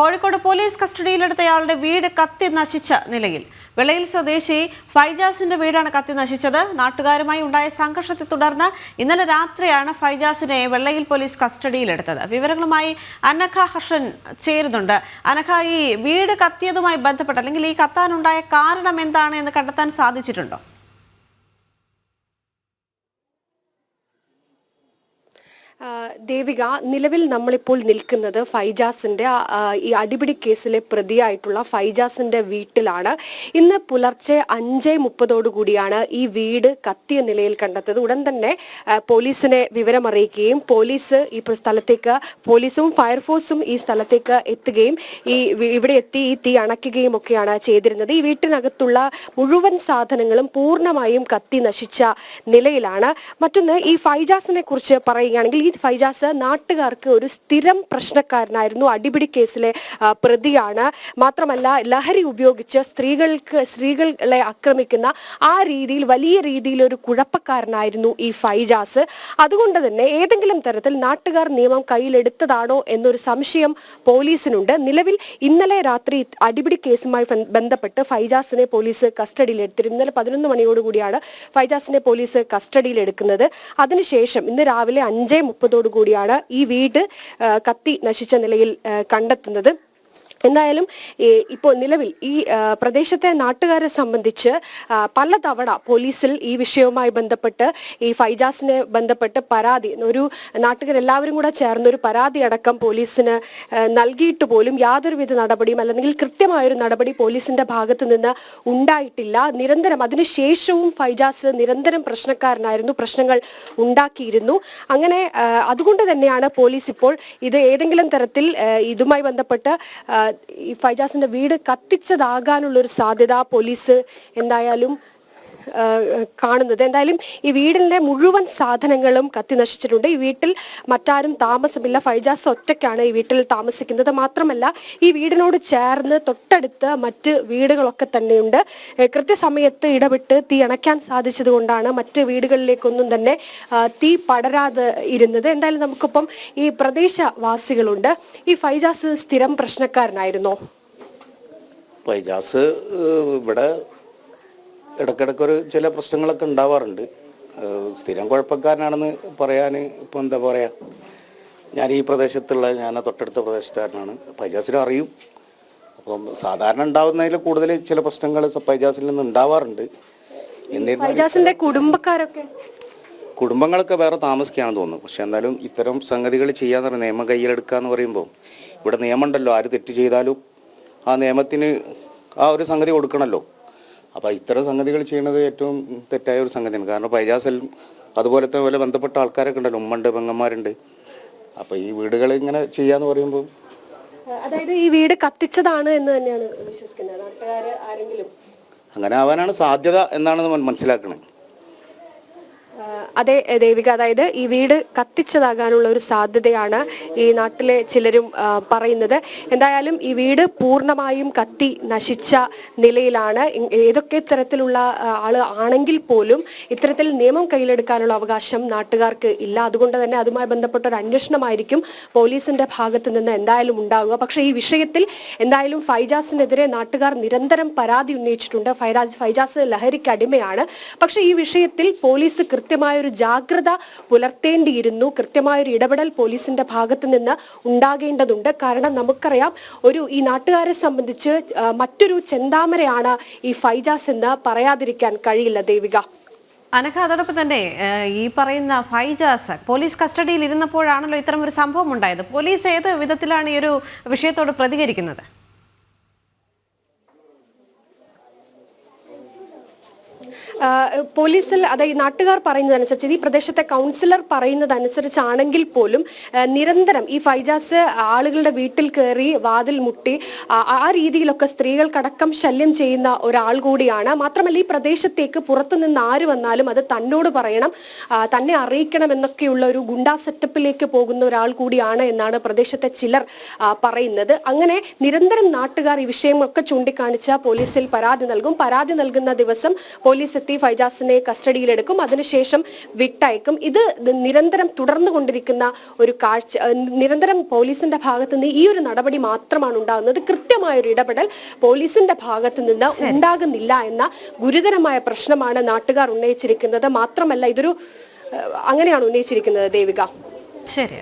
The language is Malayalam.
കോഴിക്കോട് പോലീസ് കസ്റ്റഡിയിലെടുത്ത ഇയാളുടെ വീട് കത്തി നശിച്ച നിലയിൽ. വിളയിൽ സ്വദേശി ഫൈജാസിന്റെ വീടാണ് കത്തി നശിച്ചത്. നാട്ടുകാരുമായി ഉണ്ടായ സംഘർഷത്തെ തുടർന്ന് ഇന്നലെ രാത്രിയാണ് ഫൈജാസിനെ വെള്ളയിൽ പോലീസ് കസ്റ്റഡിയിലെടുത്തത്. വിവരങ്ങളുമായി അനഖ ഹർഷൻ ചേരുന്നുണ്ട്. അനഖ ഈ വീട് കത്തിയതുമായി ബന്ധപ്പെട്ട് അല്ലെങ്കിൽ ഈ കത്താനുണ്ടായ കാരണം എന്താണ് എന്ന് കണ്ടെത്താൻ സാധിച്ചിട്ടുണ്ടോ? ദേവിക നിലവിൽ നമ്മളിപ്പോൾ നിൽക്കുന്നത് ഫൈജാസിന്റെ ഈ അടിപിടി കേസിലെ പ്രതിയായിട്ടുള്ള ഫൈജാസിന്റെ വീട്ടിലാണ്. ഇന്ന് പുലർച്ചെ അഞ്ച് മുപ്പതോടു കൂടിയാണ് ഈ വീട് കത്തിയ നിലയിൽ കണ്ടെത്തത് ഉടൻ തന്നെ പോലീസിനെ വിവരമറിയിക്കുകയും പോലീസ് ഈ സ്ഥലത്തേക്ക് പോലീസും ഫയർഫോഴ്സും ഈ സ്ഥലത്തേക്ക് എത്തുകയും ഈ ഇവിടെ എത്തി ഈ തീ അണയ്ക്കുകയും ഒക്കെയാണ് ചെയ്തിരുന്നത്. ഈ വീട്ടിനകത്തുള്ള മുഴുവൻ സാധനങ്ങളും പൂർണമായും കത്തി നശിച്ച നിലയിലാണ്. മറ്റൊന്ന് ഈ ഫൈജാസിനെ കുറിച്ച് പറയുകയാണെങ്കിൽ ഫൈജാസ് നാട്ടുകാർക്ക് ഒരു സ്ഥിരം പ്രശ്നക്കാരനായിരുന്നു അടിപിടി കേസിലെ പ്രതിയാണ്. മാത്രമല്ല ലഹരി ഉപയോഗിച്ച് സ്ത്രീകൾക്ക് സ്ത്രീകളെ ആക്രമിക്കുന്ന ആ രീതിയിൽ വലിയ രീതിയിൽ ഒരു കുഴപ്പക്കാരനായിരുന്നു ഈ ഫൈജാസ് അതുകൊണ്ട് തന്നെ ഏതെങ്കിലും തരത്തിൽ നാട്ടുകാർ നിയമം കയ്യിലെടുത്തതാണോ എന്നൊരു സംശയം പോലീസിനുണ്ട്. നിലവിൽ ഇന്നലെ രാത്രി അടിപിടി കേസുമായി ബന്ധപ്പെട്ട് ഫൈജാസിനെ പോലീസ് കസ്റ്റഡിയിൽ എടുത്തിരുന്നു ഇന്നലെ പതിനൊന്ന് മണിയോടുകൂടിയാണ് ഫൈജാസിനെ പോലീസ് കസ്റ്റഡിയിൽ എടുക്കുന്നത് അതിനുശേഷം ഇന്ന് രാവിലെ അഞ്ചേ മുപ്പതോടു കൂടിയാണ് ഈ വീട് കത്തി നശിച്ച നിലയിൽ കണ്ടെത്തുന്നത്. എന്തായാലും ഇപ്പോൾ നിലവിൽ ഈ പ്രദേശത്തെ നാട്ടുകാരെ സംബന്ധിച്ച് പലതവണ പോലീസിൽ ഈ വിഷയവുമായി ബന്ധപ്പെട്ട് ഈ ഫൈജാസിനെ ബന്ധപ്പെട്ട് പരാതി ഒരു നാട്ടുകാരെല്ലാവരും കൂടെ ചേർന്ന് ഒരു പരാതി അടക്കം പോലീസിന് നൽകിയിട്ട് പോലും യാതൊരുവിധ നടപടിയും അല്ലെങ്കിൽ കൃത്യമായൊരു നടപടി പോലീസിന്റെ ഭാഗത്ത് നിന്ന് ഉണ്ടായിട്ടില്ല. നിരന്തരം അതിനുശേഷവും ഫൈജാസ് നിരന്തരം പ്രശ്നക്കാരനായിരുന്നു പ്രശ്നങ്ങൾ ഉണ്ടാക്കിയിരുന്നു. അങ്ങനെ അതുകൊണ്ട് തന്നെയാണ് പോലീസ് ഇപ്പോൾ ഇത് ഏതെങ്കിലും തരത്തിൽ ഇതുമായി ബന്ധപ്പെട്ട് ഈ ഫൈജാസിന്റെ വീട് കത്തിച്ചതാകാനുള്ള ഒരു സാധ്യത പോലീസ് എന്തായാലും കാണുന്നത്. എന്തായാലും ഈ വീടിന്റെ മുഴുവൻ സാധനങ്ങളും കത്തി നശിച്ചിട്ടുണ്ട്. ഈ വീട്ടിൽ മറ്റാരും താമസമില്ല. ഫൈജാസ് ഒറ്റയ്ക്കാണ് ഈ വീട്ടിൽ താമസിക്കുന്നത്. മാത്രമല്ല ഈ വീടിനോട് ചേർന്ന് തൊട്ടടുത്ത് മറ്റ് വീടുകളൊക്കെ തന്നെയുണ്ട്. കൃത്യസമയത്ത് ഇടപെട്ട് തീ അണയ്ക്കാൻ സാധിച്ചത് കൊണ്ടാണ് മറ്റ് വീടുകളിലേക്കൊന്നും തന്നെ തീ പടരാതെ ഇരുന്നത്. എന്തായാലും നമുക്കിപ്പം ഈ പ്രദേശവാസികളുണ്ട്. ഈ ഫൈജാസ് സ്ഥിരം പ്രശ്നക്കാരനായിരുന്നോ? ഫൈജാസ് ഇവിടെ ഇടയ്ക്കിടയ്ക്കൊരു ചില പ്രശ്നങ്ങളൊക്കെ ഉണ്ടാവാറുണ്ട്. സ്ഥിരം കുഴപ്പക്കാരനാണെന്ന് പറയാൻ ഇപ്പം എന്താ പറയുക ഞാൻ ഈ പ്രദേശത്തുള്ള ഞാൻ തൊട്ടടുത്ത പ്രദേശത്തുകാരനാണ്. പൈജാസിനും അറിയും. അപ്പം സാധാരണ ഉണ്ടാവുന്നതിൽ കൂടുതൽ ചില പ്രശ്നങ്ങൾ പൈജാസിൽ നിന്ന് ഉണ്ടാവാറുണ്ട്. ഫൈജാസിന്റെ കുടുംബക്കാരൊക്കെ? കുടുംബങ്ങളൊക്കെ വേറെ താമസിക്കുകയാണെന്ന് തോന്നുന്നു. പക്ഷെ എന്തായാലും ഇത്തരം സംഗതികൾ ചെയ്യാന്ന് പറഞ്ഞാൽ നിയമം കയ്യിലെടുക്കുക എന്ന് പറയുമ്പോൾ ഇവിടെ നിയമമുണ്ടല്ലോ. ആര് തെറ്റ് ചെയ്താലും ആ നിയമത്തിന് ആ ഒരു സംഗതി കൊടുക്കണമല്ലോ. അപ്പോൾ ഇത്തരം സംഗതികൾ ചെയ്യുന്നത് ഏറ്റവും തെറ്റായ ഒരു സംഗതിയാണ്. കാരണം പൈജാസൽ അതുപോലത്തെ പോലെ ബന്ധപ്പെട്ട ആൾക്കാരൊക്കെ ഉണ്ടല്ലോ. ഉമ്മണ്ട് പെങ്ങന്മാരുണ്ട്. അപ്പോൾ ഈ വീടുകൾ ഇങ്ങനെ ചെയ്യാന്ന് പറയുമ്പോൾ അതായത് ഈ വീട് കത്തിച്ചതാണ് എന്ന് തന്നെയാണ് വിശ്വസിക്കുന്നത്. അങ്ങനെ ആവാനാണ് സാധ്യത എന്നാണ് മനസ്സിലാക്കുന്നത് അതെ ദേവിക അതായത് ഈ വീട് കത്തിച്ചതാകാനുള്ള ഒരു സാധ്യതയാണ് ഈ നാട്ടിലെ ചിലരും പറയുന്നത്. എന്തായാലും ഈ വീട് പൂർണമായും കത്തി നശിച്ച നിലയിലാണ്. ഏതൊക്കെ തരത്തിലുള്ള ആൾ ആണെങ്കിൽ പോലും ഇത്തരത്തിൽ നിയമം കയ്യിലെടുക്കാനുള്ള അവകാശം നാട്ടുകാർക്ക് ഇല്ല. അതുകൊണ്ട് തന്നെ അതുമായി ബന്ധപ്പെട്ട ഒരു അന്വേഷണമായിരിക്കും പോലീസിന്റെ ഭാഗത്ത് നിന്ന് എന്തായാലും ഉണ്ടാവുക. പക്ഷേ ഈ വിഷയത്തിൽ എന്തായാലും ഫൈജാസിനെതിരെ നാട്ടുകാർ നിരന്തരം പരാതി ഉന്നയിച്ചിട്ടുണ്ട്. ഫൈരാജ് ഫൈജാസ് ലഹരിക്ക് അടിമയാണ്. പക്ഷേ ഈ വിഷയത്തിൽ പോലീസ് കൃത്യമായ ഒരു ജാഗ്രത പുലർത്തേണ്ടിയിരുന്നു. കൃത്യമായ ഒരു ഇടപെടൽ പോലീസിന്റെ ഭാഗത്ത് നിന്ന് ഉണ്ടാകേണ്ടതുണ്ട്. കാരണം നമുക്കറിയാം ഒരു ഈ നാട്ടുകാരെ സംബന്ധിച്ച് മറ്റൊരു ചെന്താമരയാണ് ഈ ഫൈജാസ് എന്ന് പറയാതിരിക്കാൻ കഴിയില്ല ദേവിക. അനഘ അതോടൊപ്പം തന്നെ ഈ പറയുന്ന ഫൈജാസ് പോലീസ് കസ്റ്റഡിയിൽ ഇരുന്നപ്പോഴാണല്ലോ ഇത്തരം ഒരു സംഭവം ഉണ്ടായത്. പോലീസ് ഏത് വിധത്തിലാണ് ഈ ഒരു വിഷയത്തോട് പ്രതികരിക്കുന്നത്? പോലീസിൽ അതായത് നാട്ടുകാർ പറയുന്നതനുസരിച്ച് ഈ പ്രദേശത്തെ കൗൺസിലർ പറയുന്നതനുസരിച്ചാണെങ്കിൽ പോലും നിരന്തരം ഈ ഫൈജാസ് ആളുകളുടെ വീട്ടിൽ കയറി വാതിൽ മുട്ടി ആ- രീതിയിലൊക്കെ സ്ത്രീകൾക്കടക്കം ശല്യം ചെയ്യുന്ന ഒരാൾ കൂടിയാണ്. മാത്രമല്ല ഈ പ്രദേശത്തേക്ക് പുറത്തുനിന്ന് ആര് വന്നാലും അത് തന്നോട് പറയണം തന്നെ അറിയിക്കണം എന്നൊക്കെയുള്ള ഒരു ഗുണ്ടാ സെറ്റപ്പിലേക്ക് പോകുന്ന ഒരാൾ കൂടിയാണ് എന്നാണ് പ്രദേശത്തെ ചിലർ പറയുന്നത്. അങ്ങനെ നിരന്തരം നാട്ടുകാർ ഈ വിഷയമൊക്കെ ചൂണ്ടിക്കാണിച്ച പോലീസിൽ പരാതി നൽകും. പരാതി നൽകുന്ന ദിവസം പോലീസ് എത്തി ഫൈജാസിനെ കസ്റ്റഡിയിലെടുക്കും. അതിനുശേഷം വിട്ടയക്കും. ഇത് നിരന്തരം തുടർന്നു കൊണ്ടിരിക്കുന്ന ഒരു കാഴ്ച നിരന്തരം പോലീസിന്റെ ഭാഗത്ത് നിന്ന് ഈ ഒരു നടപടി മാത്രമാണ് ഉണ്ടാകുന്നത്. കൃത്യമായ ഒരു ഇടപെടൽ പോലീസിന്റെ ഭാഗത്ത് നിന്ന് ഉണ്ടാകുന്നില്ല എന്ന ഗുരുതരമായ പ്രശ്നമാണ് നാട്ടുകാർ ഉന്നയിച്ചിരിക്കുന്നത്. മാത്രമല്ല ഇതൊരു അങ്ങനെയാണ് ഉന്നയിച്ചിരിക്കുന്നത് ദേവിക. ശരി